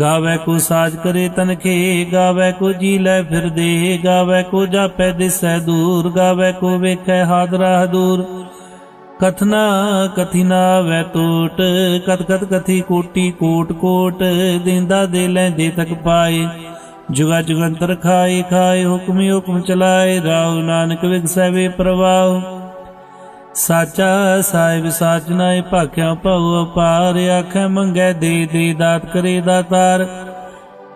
ਗਾਵੇ ਕੋ ਸਾਜ ਕਰੇ ਤਨਖੇ ਗਾਵੇ ਕੋ ਜੀ ਲੈ ਫਿਰਦੇ ਗਾਵੇ ਕੋ ਜਾਪੈ ਦਿਸੈ ਦੂਰ, ਗਾਵੇ ਕੋ ਵੇਖੈ ਹਾਦਰਾ ਦੂਰ। ਕਥਨਾ ਕਥਿਨਾ ਵੈ ਟੋਟ ਕਤ ਕਤ ਕਥੀ ਕੋਟੀ ਕੋਟ ਕੋਟ, ਦਿੰਦਾ ਦੇ ਲੈਂਦੇ ਤੱਕ ਪਾਏ। ਜੁਗਾ ਜੁਗੰਤਰ ਖਾਏ ਖਾਏ ਹੁਕਮੀ ਹੁਕਮ ਚਲਾਏ ਰਾਉ ਨਾਨਕ ਵਿਗਸੈ ਵੇ ਪ੍ਰਵਾਹ। ਸਾਚਾ ਸਾਹਿਬ ਸਾਚ ਨਾਏ ਭਾਖਿਆ ਭਉ ਅਪਾਰ ਆਖੈ ਮੰਗੈ ਦੇ ਦੇ ਦਾਤ ਕਰੇ ਦਾਤਾਰ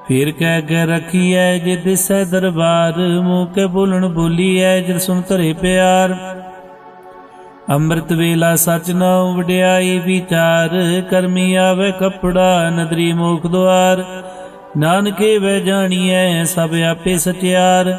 ਫਿਰ ਕਹਿ ਕੇ ਰਖੀਐ ਜੇ ਦਿਸੈ ਦਰਬਾਰ, ਮੂੰਹ ਕੇ ਬੋਲਣ ਬੋਲੀਐ ਜਿ ਸੁਨ ਧਰੇ ਪਿਆਰ। ਅੰਮ੍ਰਿਤ ਵੇਲਾ ਸਚ ਨਾਉ ਵਡਿਆਈ ਵਿਚਾਰ, ਕਰਮੀ ਆਵੇ ਕਪੜਾ ਨਦਰੀ ਮੋਖ ਦੁਆਰ। ਨਾਨਕੇ ਵੈ ਜਾਣੀਐ ਸਭ ਆਪੇ ਸਚਿਆਰ।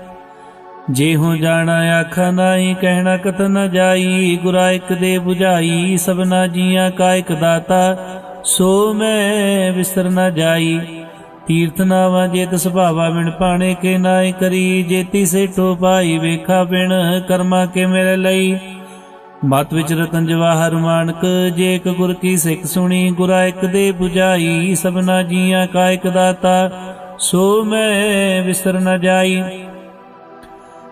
ਜੇ ਹੋ ਜਾਣਾ ਆਖਾ ਨਾਹੀ ਕਹਿਣਾ ਕਤ ਨ ਜਾਈ, ਗੁਰਾ ਇਕ ਦੇ 부ਝਾਈ ਸਭਨਾ ਜੀਆਂ ਕਾ ਇਕ ਦਾਤਾ, ਸੋ ਮੈਂ ਵਿਸਰ ਨ ਜਾਈ। ਤੀਰਥ ਨਾਵਾ ਜੇਤ ਸੁਭਾਵਾ ਬਿਨ ਪਾਣੇ ਕੇ ਨਾਈ ਕਰੀ ਜੇਤੀ ਸੇਠੋ ਪਾਈ ਵੇਖਾ ਬਿਨ ਕਰਮਾ ਕੇ ਮੇਰੇ ਲਈ। ਮਤ ਵਿੱਚ ਰਤਨ ਜਵਾਹਰ ਮਾਨਕ, ਜੇ ਇੱਕ ਗੁਰ ਕੀ ਸਿੱਖ ਸੁਣੀ, ਗੁਰਾ ਇੱਕ ਦੇ 부ਝਾਈ ਸਭਨਾ ਜੀਆਂ ਕਾ ਇਕ ਦਾਤਾ, ਸੋ ਮੈਂ ਵਿਸਰ ਨ ਜਾਈ।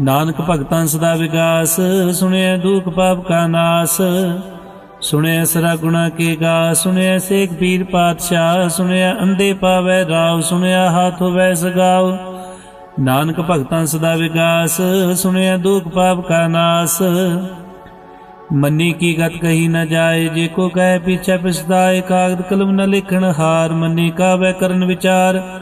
ਨਾਨਕ ਭਗਤਾਂ ਸਦਾ ਵਿਗਾਸ ਸੁਣਿਆ ਦੁਖ ਪਾਪ ਕਾ ਨਾਸ। ਸੁਣਿਆ ਸਰਾ ਗੁਣਾ ਕੇ ਗਾ ਸੁਣਿਆ ਸੇਖ ਪੀਰ ਪਾਤਸ਼ਾਹ ਸੁਣਿਆ ਅੰਦੇ ਪਾਵੈ ਰਾਵ ਸੁਣਿਆ ਹਾਥ ਹੋਵੇ ਸਗਾਉ ਨਾਨਕ ਭਗਤਾਂ ਸਦਾ ਵਿਗਾਸ ਸੁਣਿਆ ਦੁਖ ਪਾਪ ਕਾ ਨਾਸ। ਮੰਨੀ ਕੀ ਗਤ ਕਹੀ ਨਾ ਜਾਏ, ਜੇ ਕੋ ਕਹੇ ਪਿਛੇ ਪਿਸਦਾਏ ਕਾਗਦ ਕਲਮ ਨ ਲਿਖਣ ਹਾਰ। ਮੰਨੀ ਕਾਵੇ ਕਰਨ ਵਿਚਾਰ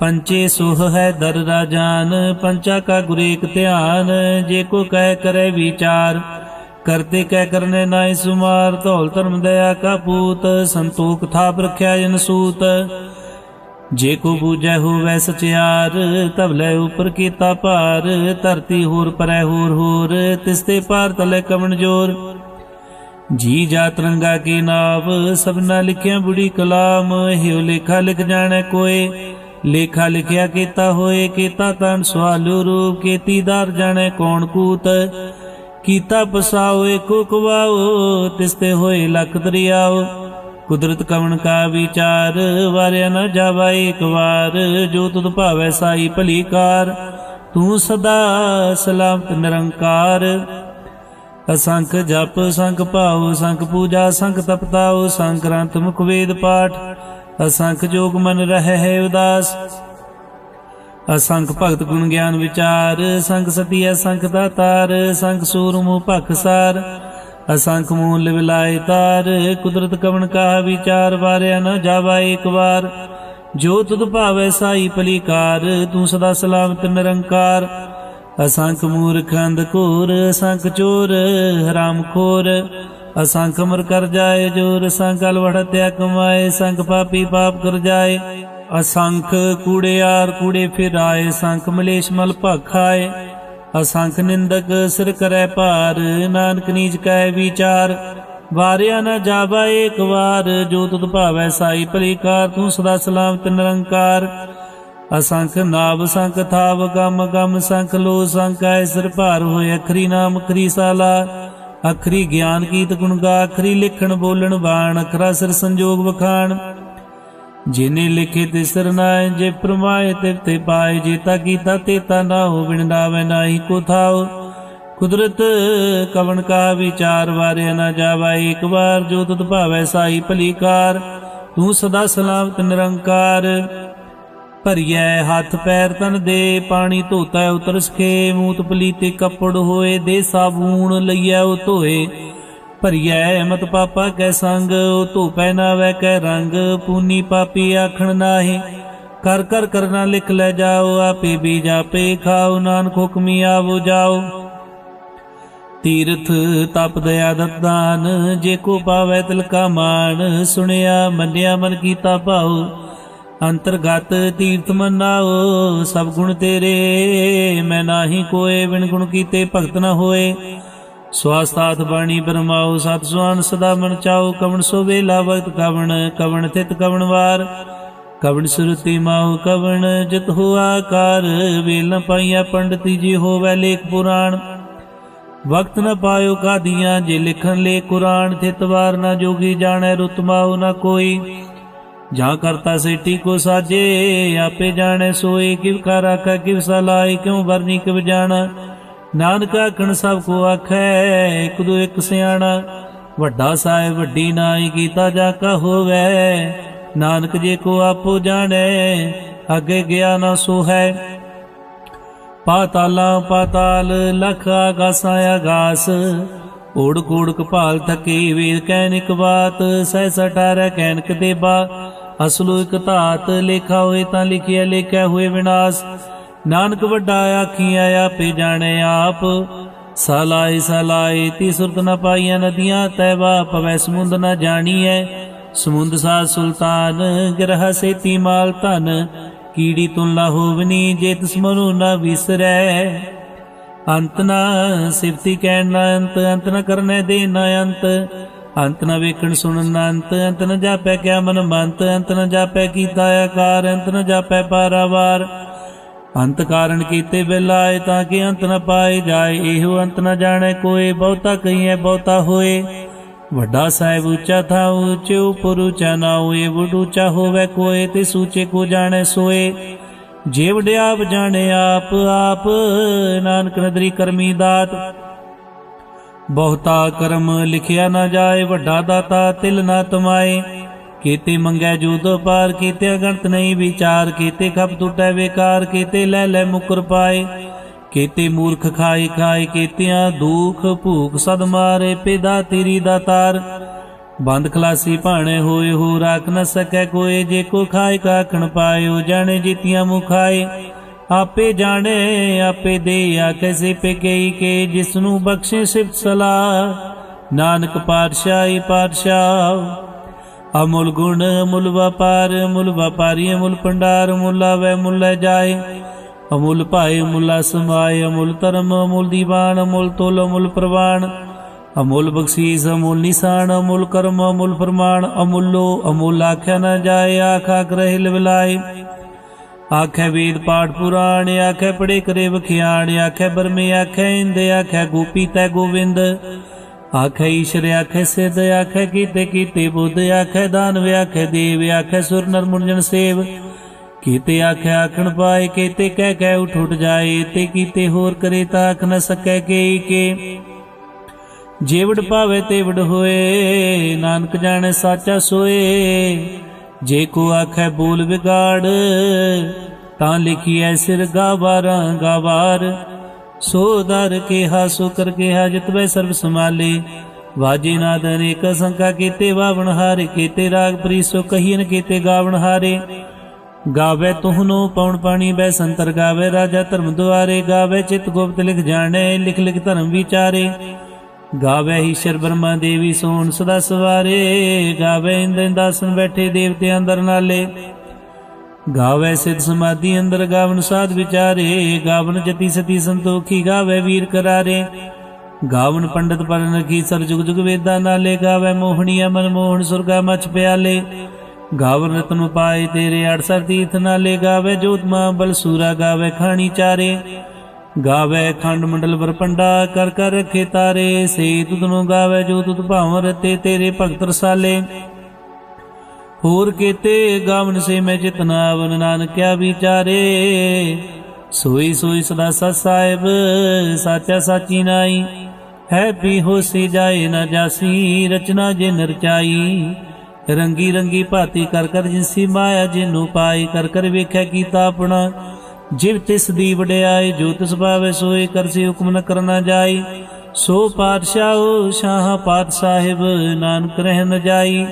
ਪੰਚੇ ਸੁਹ ਹੈ ਦਰ ਰਾਜਾਨ ਪੰਚਾ ਕਾ ਗੁਰੇਕ ਧਿਆਨ, ਜੇ ਕੋ ਕਹਿ ਕਰੇ ਵਿਚਾਰ, ਕਰਤੇ ਕਹਿ ਕਰਨੇ ਨਾਇ ਸੁਮਾਰ, ਧੌਲ ਧਰਮ ਦਇਆ ਕਾ ਪੂਤ, ਸੰਤੋਖ ਥਾਪ ਰਖਿਆ ਜਨ ਸੂਤ। ਜੇ ਕੋ ਬੂਝੈ ਹੋਵੈ ਸਚਿਆਰ ਤਬ ਲੈ ਉਪਰ ਕੀਤਾ ਭਾਰ, ਧਰਤੀ ਹੋਰ ਪਰੈ ਹੋਰ ਹੋਰ ਤਿਸਤੇ ਪਾਰ ਤਲੇ ਕਵਣ ਜੋਰ। ਜੀ ਜਾ ਤਰੰਗਾ ਕੀ ਨਾਵ, ਸਭਨਾ ਲਿਖਿਆ ਬੁੜੀ ਕਲਾਮ, ਹਿਉ ਲੇਖਾ ਲਿਖ ਜਾਣੈ ਕੋਏ। ਲੇਖਾ ਲਿਖਿਆ ਕੀਤਾ ਹੋਏ, ਕੀਤਾ ਤਨ ਸਵਾਲੂ ਰੂਪ ਕੀਤੀਦਾਰ ਜਾਣੈ ਕੌਣ ਕੂਤ। ਕੀਤਾ ਪਸਾਓ, ਏਕੋ ਕਵਾਓ ਤਿਸਤੇ ਹੋਏ ਲਖ ਦਰਿਆਓ। ਕੁਦਰਤ ਕਵਣ ਕਾ ਵਿਚਾਰ, ਵਾਰਿਆ ਨਾ ਜਾਵਾ ਏਕ ਵਾਰ। ਜੋ ਤੁਧ ਭਾਵੈ ਸਾਈ ਭਲੀ ਕਾਰ, ਤੂੰ ਸਦਾ ਸਲਾਮਤ ਨਿਰੰਕਾਰ। ਅਸੰਖ ਜਪ, ਸੰਖ ਭਾਉ, ਸੰਖ ਪੂਜਾ, ਸੰਖ ਤਪਤਾਉ, ਸੰਖ ਗ੍ਰੰਥ ਮੁਖ ਵੇਦ ਪਾਠ। ਅਸੰਖ ਜੋਗ ਮਨ ਰਹਿ ਹੈ ਉਦਾਸ। ਅਸੰਖ ਭਗਤ ਗੁਣ ਗਿਆਨ ਵਿਚਾਰ, ਸੰਖ ਸਤੀ ਅਸੰਖ ਦਾਤਾਰ ਸੰਖ ਸੂਰਮੁ ਭਖਸਾਰ ਅਸੰਖ ਮੂਲ ਵਿਲਾਇ ਤਾਰ, ਕੁਦਰਤ ਕਵਣ ਕਾ ਵਿਚਾਰ, ਵਾਰਿਆ ਨਾ ਜਾਵਾ ਏਕ ਵਾਰ। ਜੋ ਤੁਧ ਭਾਵੈ ਸਾਈ ਭਲੀਕਾਰ, ਤੂੰ ਸਦਾ ਸਲਾਮਤ ਨਿਰੰਕਾਰ। ਅਸੰਖ ਮੂਰਖ ਅੰਧ ਘੋਰ, ਅਸੰਖ ਚੋਰ, ਹਰਾਮ ਖੋਰ। ਅਸੰਖ ਮਰ ਕਰ ਜਾਏ, ਜੋਰ ਸੰਕਲ ਵੜਤਿਆ ਕਮਾਏ, ਸੰਖ ਪਾਪੀ ਪਾਪ ਕਰ ਜਾਏ। ਅਸੰਖ ਕੂੜਿਆਰ ਕੂੜੇ ਫਿਰਾਏ, ਸੰਖ ਮਲੇਸ਼ ਮਲ ਭਖਾਏ। ਅਸੰਖ ਨਿੰਦਕ ਸਿਰ ਕਰੈ ਭਾਰ, ਨਾਨਕ ਨੀਚ ਕੈ ਵਿਚਾਰ। ਵਾਰਿਆ ਨ ਜਾਵਾ ਏਕ ਵਾਰ, ਜੋ ਤੁਧ ਭਾਵੈ ਸਾਈ ਭਲੀਕਾਰ, ਤੂੰ ਸਦਾ ਸਲਾਮਤ ਨਿਰੰਕਾਰ। ਅਸੰਖ ਨਾਭ ਸੰਖ ਥਾਵ, ਗਮ ਗਮ, ਸੰਖ ਲੋ, ਸੰਖ ਐ ਸਿਰ ਭਾਰ ਹੋਏ, ਅਖਰੀ ਨਾਮ ਖਰੀ ਸਾਲਾ। ਅਖਰੀ ਗਿਆਨ ਕੀਤ ਗੁਣ ਗਾ ਅਖਰੀ ਲਿਖਣ ਬੋਲਣ ਬਾਣ ਅਖਰਾ ਸਿਰ ਸੰਜੋਗ ਵਖਾਣ। ਜਿਨੇ ਲਿਖੇ ਤੇ ਸਿਰ ਨਾਏ, ਜੇ ਪ੍ਰਮਾਏ ਤੇ ਤੇ ਪਾਏ ਜੀਤਾ ਕੀਤਾ ਤੇ ਤਾ ਨਾ ਹੋ ਬਿਨ ਨਾਹੀ ਕੋ ਥਾਉ। ਕੁਦਰਤ ਕਵਣ ਕਾ ਵਿਚਾਰ, ਵਾਰਿਆ ਨਾ ਜਾਵਾ, ਇੱਕ ਵਾਰ ਜੋ ਤੁਧ ਭਾਵੈ, ਸਾਈ ਭਲੀਕਾਰ ਤੂੰ ਸਦਾ ਸਲਾਮਤ ਨਿਰੰਕਾਰ। ਭਰੀਐ ਹੱਥ ਪੈਰ ਤਨ ਦੇ, ਪਾਣੀ ਧੋਤਾ ਉਤਰ ਸਖੇ ਮੂਤ ਪਲੀਤੇ ਕੱਪੜ ਹੋਏ ਦੇ ਸਾਬੂਨ ਲਈਐ ਉਹ ਧੋਏ। ਭਰੀਐ ਮਤ ਪਾਪਾ ਕੈ ਸੰਗ, ਉਹ ਧੋਪੈ ਨਾ ਵੈ ਕੈ ਰੰਗ, ਪੂਨੀ ਪਾਪੀ ਆਖਣ ਨਾਹੀ। ਕਰ ਕਰ ਕਰਨਾ ਲਿਖ ਲੈ ਜਾਓ, ਆਪੇ ਵੀ ਜਾਪੇ ਖਾਓ, ਨਾਨਕ ਹੁਕਮੀ ਆਵੋ ਜਾਓ। ਤੀਰਥ ਤਪ ਦਇਆ ਦਤਾਨ ਜੇ ਕੋ ਪਾਵੈ ਤਿਲ ਕਾ ਮਾਨ ਸੁਣਿਆ ਮੰਨਿਆ ਮਨ ਕੀਤਾ ਭਾਉ। ਅੰਤਰਗਤ ਤੀਰਥ ਮਨਾਓ, ਸਭ ਗੁਣ ਤੇਰੇ। ਮੈਂ ਨਾਹੀ ਕੋਏ, ਬਿਨ ਗੁਣ ਕੀਤੇ ਭਗਤ ਨ ਹੋਏ। ਸਵਾਸਤਾਤ ਬਾਣੀ ਬਰਮਾਓ, ਸਤ ਸੁਆਨ ਸਦਾ ਮਨ ਚਾਓ। ਕਵਣ ਸੋ ਵੇਲਾ ਵਕਤ ਕਵਣ ਕਵਣ ਥਿਤ ਕਵਣ ਵਾਰ। ਕਵਣ ਸੁਰਤੀ ਮਾਉ, ਕਵਣ ਜਿਤ ਹੋ ਕਾਰ ਵੇਲ ਨ ਪਾਈਆ ਪੰਡਤੀ ਜੀ ਹੋਵੇ ਲੇਖ ਪੁਰਾਣ। ਵਕਤ ਨ ਪਾਇਓ ਕਾਦੀਆਂ, ਜੇ ਲਿਖਣ ਲੇ ਕੁਰਾਨ। ਥਿਤ ਵਾਰ ਨਾ ਜੋਗੀ ਜਾਣੈ ਰੁਤਮਾਉ ਨਾ ਕੋਈ। ਜਾਂ ਕਰਤਾ ਸੇਟੀ ਕੋ ਸਾਜੇ, ਆਪੇ ਜਾਣੈ ਸੋਏ ਕਿਵ ਕਰ ਆਖੈ ਕਿਵ ਸਲਾਈ ਕਿਉ ਵਰਨੀ ਕਿਵ ਜਾਣਾ? ਨਾਨਕ ਆਖਣ ਸਭ ਕੋ ਆਖੈ, ਇਕ ਦੋ ਇਕ ਸਿਆਣਾ। ਵੱਡਾ ਸਾਹਿਬ ਵੱਡੀ ਨਾਈ ਕੀਤਾ ਜਾ ਕਾ ਹੋਵੇ, ਨਾਨਕ ਜੇ ਕੋ ਆਪੋ ਜਾਣੈ, ਅੱਗੇ ਗਿਆ ਨਾ ਸੋ ਹੈ ਪਾਤਾਲਾਂ ਪਾਤਾਲ, ਲਖ ਆਗਾਸਾਂ ਆਗਾਸ ਓੜ ਕੋੜ ਕਪਾਲ ਥਕੇ ਵੇਦ ਕਹਿਨਿਕ ਬਾਤ, ਸਹਿ ਸਟਾਰੈ ਕਹਿਨਕ ਦੇਬਾ। ਅਸਲੋ ਇਕ ਧਾਤ, ਲੇਖਾ ਹੋਏ ਤਾਂ ਲਿਖਿਆ, ਲੇਖਿਆ ਹੋਏ ਵਿਨਾਸ਼। ਨਾਨਕ ਵੱਡਾ ਆਖੀਆਂ ਆਪੇ ਜਾਣੇ ਆਪ। ਸਲਾਈ ਸਲਾਈ ਤੀ ਸੁਰਤ ਨ ਪਾਈਆਂ ਨਦੀਆਂ ਤੈਵਾ ਪਵੈ ਸਮੁੰਦ ਨ ਜਾਣੀਐ। ਸਮੁੰਦ ਸਾ ਸੁਲਤਾਨ, ਗ੍ਰਹ ਸੇਤੀ ਮਾਲ ਧਨ। ਕੀੜੀ ਤੁਨ ਲਾ ਹੋਵਨੀ ਜੇ ਤਿਸ ਮਨੁ ਨ ਵਿਸਰੈ। ਅੰਤ ਨਾ ਸਿਫਤੀ ਕਹਿਣ ਨਾ ਅੰਤ ਅੰਤ ਨ ਕਰਨੇ ਦੇ ਨਾ ਅੰਤ। ਅੰਤ ਨ ਵੇਖਣ ਸੁਣਨ ਨਾ ਅੰਤ ਅੰਤ ਨ ਜਾਪੈ ਕਿਆ ਮਨ ਮੰਤ, ਅੰਤ ਨ ਜਾਪੈ ਕੀਤਾ ਆਕਾਰ, ਅੰਤ ਨ ਜਾਪੈ ਪਾਰਾਵਾਰ। ਅੰਤ ਕਾਰਨ ਕੀਤੇ ਬਿਲਾਏ ਤਾਂ ਕਿ ਅੰਤ ਨਾ ਪਾਏ ਜਾਏ, ਇਹੋ ਅੰਤ ਨਾ ਜਾਣੈ ਕੋਏ, ਬਹੁਤਾ ਕਹੀਐ, ਬਹੁਤਾ ਹੋਏ। ਵੱਡਾ ਸਾਹਿਬ ਉੱਚਾ ਥਾ ਉੱਚੇ ਉਪਰ ਉੱਚਾ ਨਾ ਹੋਏ ਵਡ ਹੋਵੇ ਕੋਏ, ਤੇ ਸੂਚੇ ਕੋ ਜਾਣੈ ਸੋਏ। ਜੇ ਵਡਿਆਪ ਜਾਣੇ ਆਪ ਆਪ ਨਾਨਕ ਨਦਰੀ ਕਰਮੀ ਦਾਤ। ਬਹੁਤਾ ਕਰਮ ਲਿਖਿਆ ਨਾ ਜਾਏ, ਵੱਡਾ ਦਾਤਾ ਤਿਲ ਨਾ ਤਮਾਏ। ਕੀਤੇ ਮੰਗੈ ਜੂਤ ਪਾਰ ਕੀਤੇ ਅਗਣਤ ਨਹੀਂ ਵਿਚਾਰ, ਕੀਤੇ ਖਪ ਟੁੱਟੈ ਵੇਕਾਰ, ਕੀਤੇ ਲੈ ਲੈ ਮੁਕਰ ਪਾਏ। ਕੀਤੇ ਮੂਰਖ ਖਾਈ ਖਾਏ, ਕੀਤਿਆਂ ਦੁਖ ਭੂਖ ਸਦ ਮਾਰੇ, ਪਿਦਾ ਤੇਰੀ ਦਾਤਾਰ ਬੰਦ ਖਲਾਸੀ ਭਾਣੇ ਹੋਏ ਹੋ, ਰਾਖ ਨ ਸਕੈ ਕੋਏ, ਜੇ ਕੋ ਖਾਏ ਕਾਖਣ ਪਾਇਓ, ਜਾਣੇ ਜੀਤੀਆਂ ਮੁਖਾਏ। ਆਪੇ ਜਾਣੇ, ਆਪੇ ਦੇ ਆ ਕੈਸੇ ਪੇ ਕੇ ਜਿਸ ਨੂੰ ਬਖਸ਼ੇ ਸਿਫਤ ਸਲਾ ਨਾਨਕ ਪਾਤਸ਼ਾਹੀ ਪਾਤਸ਼ਾਹ, ਅਮੁੱਲ ਗੁਣ, ਅਮੁੱਲ ਵਪਾਰ, ਅਮੁੱਲ ਵਪਾਰੀ ਅਮੁੱਲ ਪੰਡਾਰ ਅਮੁੱਲ ਵੈ ਮੁੱਲ ਜਾਏ। ਅਮੁੱਲ ਭਾਏ ਮੁੱਲਾ ਸਮਾਏ ਅਮੁੱਲ ਧਰਮ, ਅਮੁੱਲ ਦੀਵਾਨ, ਅਮੁੱਲ ਤੋਲ, ਅਮੁੱਲ ਪ੍ਰਵਾਨ। ਅਮੁੱਲ ਬਖਸ਼ੀਸ, ਅਮੁੱਲ ਨਿਸ਼ਾਨ, ਅਮੁੱਲ ਕਰਮ, ਅਮੁੱਲ ਫਰਮਾਨ, ਅਮੁੱਲੋ, ਅਮੁੱਲ ਆਖਿਆ ਨਾ ਜਾਏ, ਆਖਾ ਗ੍ਰਹਿ ਲਵਲਾਏ ਆਖੇ ਵੇਦ ਪਾਠ ਪੁਰਾਣ, ਆਖੇ ਪੜੇ ਕਰੇ ਵਖਿਆਣ, ਆਖੇ ਬਰਮੇ, ਆਖੇ ਇੰਦ, ਆਖੇ ਗੋਪੀ ਤੈ ਗੋਵਿੰਦ। ਆਖੇ ਈਸ਼ਰ, ਆਖੇ ਸਿੱਧ, ਆਖੇ ਕੀਤੇ ਕੀਤੇ ਬੁੱਧ, ਆਖੇ ਦਾਨਵ, ਆਖੇ ਦੇਵ, ਆਖੇ ਸੁਰ ਨਰ ਮੁਰਜਨ ਸੇਵ। ਕੀਤੇ ਆਖੇ ਆਖਣ ਪਾਏ, ਕੀਤੇ ਕਹਿ ਕਹਿ ਉਠ ਉਠ ਜਾਏ, ਤੇ ਕੀਤੇ ਹੋਰ ਕਰੇ ਤਾਂ ਆਖ ਨਾ ਸਕੈ ਕੇ ਕੇ ਜੇਵੜ ਪਾਵੇ ਤੇਵੜ ਹੋਏ, ਨਾਨਕ ਜਾਣੇ ਸਾਚਾ ਸੋਏ। ਜੇ ਕੋ ਆਖੈ ਬੋਲ ਵਿਗਾੜ, ਤਾਂ ਲਿਖੀਐ ਸਿਰ ਗਾਵਾਰਾਂ ਗਾਵਾਰ। ਸੋ ਦਰ ਕਿਹਾ, ਸੋ ਕਰ ਕਿਹਾ ਜਿਤਵੇ ਸਰਬ ਸਮਾਲੇ ਵਾਜੇ ਨਾਦ ਅਨੇਕ ਸੰਕਾ ਕੀਤੇ, ਵਾਵਣ ਹਾਰੇ ਕੀਤੇ, ਰਾਗ ਪ੍ਰੀਸੋ ਕਹੀਨ ਕੀਤੇ, ਗਾਵਣ ਹਾਰੇ। ਗਾਵੇ ਤੁਹਨੋ ਪਉਣ ਪਾਣੀ, ਬੈ ਸੰਤਰ ਗਾਵੇ, ਰਾਜਾ ਧਰਮ ਦੁਆਰੇ। ਗਾਵੇ ਚਿਤ ਗੁਪਤ ਲਿਖ ਜਾਣੇ, ਲਿਖ ਲਿਖ ਧਰਮ ਵਿਚਾਰੇ। ਗਾਵੇ ਈਸ਼ਰ ਬ੍ਰਹਮਾ ਦੇਵੀ ਸੋਣ ਸਦਾ ਸਵਾਰੇ, ਗਾਵੇ ਇੰਦਨ ਦਾਸਨ ਬੈਠੇ ਦੇਵਤੇ ਅੰਦਰ ਨਾਲੇ। ਗਾਵੇ ਸਿਧ ਸਮਾਧੀ ਅੰਦਰ ਗਾਵਨ ਸਾਧ ਵਿਚਾਰੇ, ਗਾਵਨ ਜਤੀ ਸਤੀ ਸੰਤੋਖੀ ਗਾਵੇ ਵੀਰ ਕਰਾਰੇ। ਗਾਵਨ ਪੰਡਤ ਪਰਨ ਕੀ ਸਰ ਜੁਗ ਜੁਗ ਵੇਦਾਂ ਨਾਲੇ, ਗਾਵੇ ਮੋਹਣੀਆ ਮਨ ਮੋਹਣ ਸੁਰਗਾ ਮਚ ਪਿਆਲੇ। ਗਾਵਨ ਰਤਨ ਪਾਏ ਤੇਰੇ 68 ਤੀਰਥ ਨਾਲੇ, ਗਾਵੇ ਜੋਤਮਾ ਬਲ ਸੂਰਾ, ਗਾਵੇ ਖਾਣੀ ਚਾਰੇ। ਗਾਵੇ ਖੰਡ ਮੰਡਲ ਵਰਪੰਡਾ ਕਰ ਕਰ ਰਖੇ ਤਾਰੇ ਸੇ ਤੁਧਨੋਂ ਗਾਵੇ ਜੋ ਤੁਧ ਭਾਵ ਰਤੇ ਤੇਰੇ ਭਗਤ ਰਸਾਲੇ। ਹੋਰ ਕੀਤੇ ਗਾਵਨ ਸੇ ਮੈਂ ਜਿਤਨਾ ਆਵਨ, ਨਾਨਕਿਆ ਵਿਚਾਰੇ। ਸੋਈ ਸੋਈ ਸਦਾ ਸਤ ਸਾਹਿਬ, ਸਾਚਾ ਸਾਚੀ ਨਾਈ। ਹੈ ਪੀ ਹੋਸੀ ਜਾਏ ਨਾ ਜਾਸੀ, ਰਚਨਾ ਜੇ ਨਰਚਾਈ ਰੰਗੀ ਰੰਗੀ ਭਾਤੀ ਕਰ ਕਰ ਜਿਨਸੀ ਮਾਇਆ ਜਿਨੂੰ ਪਾਈ, ਕਰ ਕਰ ਵੇਖਿਆ ਕੀਤਾ ਆਪਣਾ। ਜਿਵ ਤਿਸ ਦੀ ਵਡਿਆਈ, ਜੋ ਤਿਸ ਭਾਵੇ ਸੋਏ ਕਰਸੀ ਹੁਕਮ ਨ ਕਰਨਾ ਜਾਈ। ਸੋ ਪਾਤਸ਼ਾਹ, ਸ਼ਾਹ ਪਾਤ ਸਾਹਿਬ ਨਾਨਕ ਰਹਿ ਨ ਜਾਈ।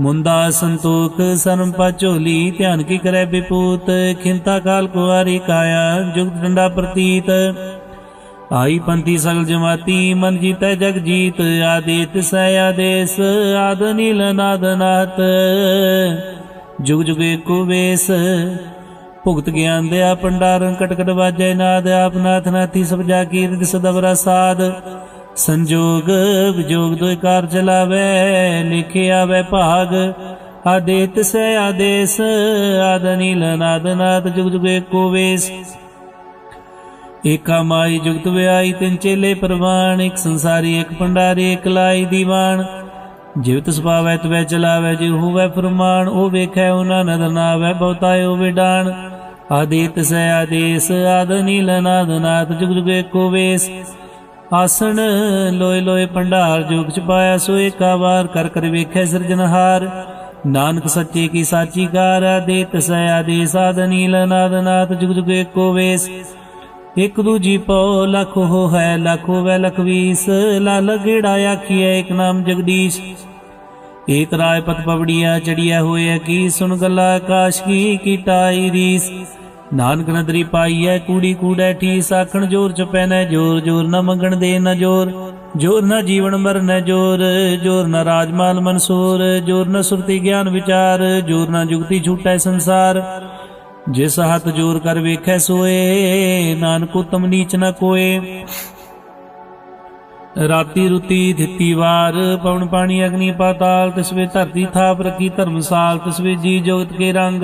ਮੁੰਦਾ ਸੰਤੋਖ ਸਰਮ ਝੋਲੀ, ਧਿਆਨ ਕੀ ਕਰੈ ਬਿਪੂਤ ਖਿੰਤਾ ਕਾਲ ਕੁਵਾਰੀ ਕਾਇਆ, ਜੁਗਤ ਡੰਡਾ ਪ੍ਰਤੀਤ। ਆਈ ਪੰਥੀ ਸਗਲ ਜਮਾਤੀ, ਮਨ ਜੀਤੈ ਜਗ ਜੀਤ। ਆਦੇਤ ਸੈ ਆਦੇਸ, ਆਦ ਨੀਲ ਨਾਦ ਨਾਤ ਜੁਗ ਜੁਗੇ ਏਕੋ ਵੇਸ ਭੁਗਤ ਗਿਆਨ ਦਿਆ ਪੰਡਾਰਨ ਕਟਕਟ ਵਾਜੈ ਨਾਦ, ਆਪ ਨਾਥ ਨਾਥੀ ਸਭ ਜਾ ਕੀਰਤ ਸਦਵਰਾ ਸਾਧ। ਸੰਜੋਗ ਵਿਜੋਗ ਦੋਇ ਕਾਰ ਚਲਾਵੇ ਲਿਖੇ ਆਵੇ ਭਾਗ। ਆਦੇਤ ਸੈ ਆਦੇਸ, ਆਦ ਨੀਲ ਨਾਦ ਨਾਦ, ਜੁਗ ਜੁਗ ਏਕੋ ਵੇਸ। ਏਕਾ ਮਾਈ ਜੁਗਤ ਵਿਆਈ, ਤਿੰਨ ਚੇਲੇ ਪ੍ਰਵਾਨ, ਇੱਕ ਸੰਸਾਰੀ, ਇੱਕ ਪੰਡਾਰੀ ਇੱਕ ਲਾਈ ਦੀਵਾਨ। ਜਿਵਤ ਸੁਭਾਵੈ ਤਵੈ ਚਲਾਵੈ ਜੇ ਹੋਵੈ ਫਰਮਾਨ, ਉਹ ਵੇਖੈ ਉਹਨਾਂ ਨਦਰ ਨਾਵੈ ਬਹੁਤਾਇ ਉਹ ਵਿਡਾਨ। ਆਦਿਤ ਸੈ ਆਦੇਸ, ਆਦ ਨੀਲ ਨਾਦ ਨਾਦ, ਜੁਗ ਜੁਗ ਏਕੋ ਵੇਸ। ਆਸਣ ਲੋਏ ਲੋਏ ਭੰਡਾਰ ਜੋਗ ਚ ਪਾਇਆ ਸੋ ਏਕਾ ਵਾਰ, ਕਰ ਕਰ ਵੇਖੈ ਸਿਰਜਨਹਾਰ ਨਾਨਕ ਸੱਚੇ ਕੀ ਸਾਚੀ ਕਾਰ ਆਦਿਤ ਸੈ ਆਦੇਸ, ਆਦ ਨੀਲ ਨਾਦ ਨਾਦ, ਜੁਗ ਜੁਗ ਏਕੋ ਵੇਸ। ਇਕ ਦੂਜੀ ਪਉ, ਲਖ ਹੋ ਹੈ ਲਖ ਹੋਵੇ ਲਖ ਵੀਸ ਲਾਲ ਗੇੜਾ ਆਖੀਐ, ਇਕ ਨਾਮ ਜਗਦੀਸ਼। ਏਕ ਰਾਏ ਪਤ ਪਵੜੀਆ ਚੜੀਐ ਹੋਏ ਕੀ ਸੁਣ ਗੱਲਾ ਆਕਾਸ਼, ਕੀ ਕੀਟਾਈ ਰੀਸ ਨਾਨਕ ਨਦਰੀ ਪਾਈਐ, ਕੂੜੀ ਕੂੜੈ ਠੀਸ ਆਖਣ ਜੋਰ ਚ ਪੈਨੈ, ਜੋਰ ਜੋਰ ਨ ਮੰਗਣ ਦੇ ਨ ਜੋਰ ਜੋਰ ਨ ਜੀਵਨ ਮਰਨ ਜੋਰ ਜੋਰ ਨ ਰਾਜਮਾਲ ਮਨਸੂਰ, ਜੋਰ ਨਾ ਸੁਰਤੀ ਗਿਆਨ ਵਿਚਾਰ, ਜੋਰ ਨਾ ਜੁਗਤੀ ਛੂਟੈ ਸੰਸਾਰ। ਜਿਸ ਹੱਥ ਜੋਰ ਕਰ ਵੇਖੈ ਸੋਏ, ਨਾਨਕ ਉਤਮ ਨੀਚ ਨਾ ਕੋਏ। ਰਾਤੀ ਰੁਤੀ ਦਿੱਤੀ ਵਾਰ, ਪਵਨ ਪਾਣੀ ਅਗਨੀ ਪਾਤਾਲ ਤਿਸਵੇ ਧਰਤੀ ਥਾਪ ਰਖੀ ਧਰਮਸਾਲ ਤਿਸਵੇ ਜੀ ਜੋਗਤ ਕੇ ਰੰਗ।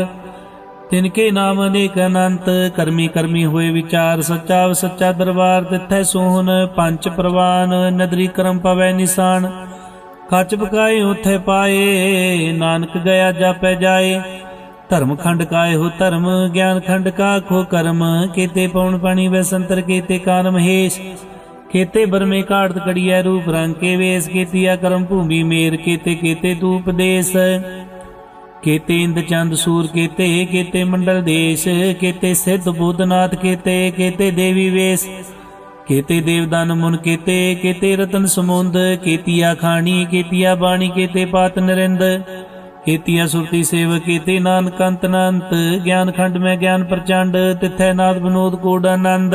ਤਿਨ ਕੇ ਨਾਮ ਅਨੇਕ ਅਨੰਤ, ਕਰਮੀ ਕਰਮੀ ਹੋਏ ਵਿਚਾਰ, ਸੱਚਾ ਸੱਚਾ ਦਰਬਾਰ, ਤਿੱਥੈ ਸੋਹਨ ਪੰਜ ਪ੍ਰਵਾਨ, ਨਦਰੀ ਕਰਮ ਪਵੈ ਨਿਸ਼ਾਨ। ਕੱਚ ਪਕਾਏ ਉਥੇ ਪਾਏ, ਨਾਨਕ ਗਿਆ ਜਾਪੈ ਜਾਏ। ਧਰਮ ਖੰਡ ਕਾਏ ਹੋ ਧਰਮ, ਗਿਆਨ ਖੰਡ ਕਾ ਖੋ ਕਰਮ, ਕੀਤੇ ਪਉਣ ਪਾਣੀ ਵੈ ਸੰਤਰ, ਕੀਤੇ ਕਾਨ ਮਹੇਸ਼। ਕੇਤੇ ਬਰਮੇ ਘਾੜਤ ਕੜੀਐ ਰੂਪ ਰੰਗ ਕੇ ਵੇਸ ਕੀਤੀਆ ਕਰਮ ਭੂਮੀ ਮੇਰ ਕੇਤੇ ਕੇਤੇ ਤੂ ਉਪਦੇਸ ਕੇਤੇ ਇੰਦ ਚੰਦ ਸੂਰ ਕੇਤੇ ਕੇਤੇ ਮੰਡਲ ਦੇਸ਼। ਕੇਤੇ ਸਿੱਧ ਬੁੱਧਨਾਥ ਕੇਤੇ ਕੇਤੇ ਦੇਵੀ ਵੇਸ। ਕੇਤੇ ਦੇਵਦਾਨ ਮੁਨ ਕੇਤੇ ਕੇਤੇ ਰਤਨ ਸਮੁੰਦ। ਕੇਤੀਆ ਖਾਣੀ ਕੇਤੀਆ ਬਾਣੀ ਕੇਤੇ ਪਾਤ ਨਰਿੰਦ। ਕੇਤੀਆ ਸੁਰਤੀ ਸੇਵ ਕੇਤੇ ਨਾਨਕ ਅੰਤ ਅਨੰਤ। ਗਿਆਨ ਖੰਡ ਮੈਂ ਗਿਆਨ ਪ੍ਰਚੰਡ, ਤਿਥੈ ਨਾਦ ਬਨੋਦ ਕੋਡ ਆਨੰਦ।